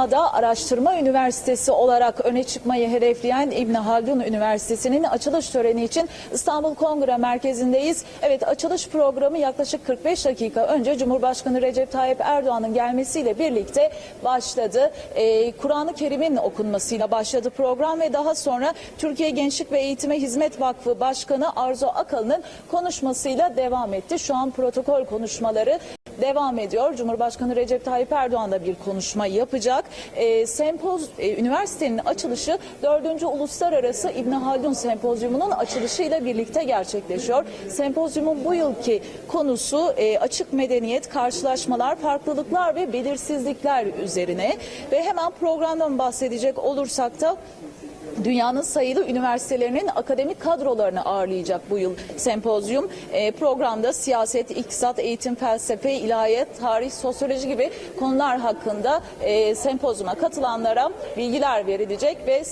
dünyada araştırma üniversitesi olarak öne çıkmayı hedefleyen İbn Haldun Üniversitesi'nin açılış töreni için İstanbul Kongre Merkezi'ndeyiz. Evet açılış programı yaklaşık 45 dakika önce Cumhurbaşkanı Recep Tayyip Erdoğan'ın gelmesiyle birlikte başladı. Ee, Kur'an-ı Kerim'in okunmasıyla başladı program ve daha sonra Türkiye Gençlik ve Eğitime Hizmet Vakfı Başkanı Arzu Akalın'ın konuşmasıyla devam etti. Şu an protokol konuşmaları devam ediyor. Cumhurbaşkanı Recep Tayyip Erdoğan da bir konuşma yapacak. E, sempoz, e, üniversitenin açılışı 4. Uluslararası İbn Haldun Sempozyumu'nun açılışıyla birlikte gerçekleşiyor. Sempozyumun bu yılki konusu e, açık medeniyet, karşılaşmalar, farklılıklar ve belirsizlikler üzerine ve hemen programdan bahsedecek olursak da Dünyanın sayılı üniversitelerinin akademik kadrolarını ağırlayacak bu yıl sempozyum. E, programda siyaset, iktisat, eğitim, felsefe, ilahiyat, tarih, sosyoloji gibi konular hakkında e, sempozyuma katılanlara bilgiler verilecek ve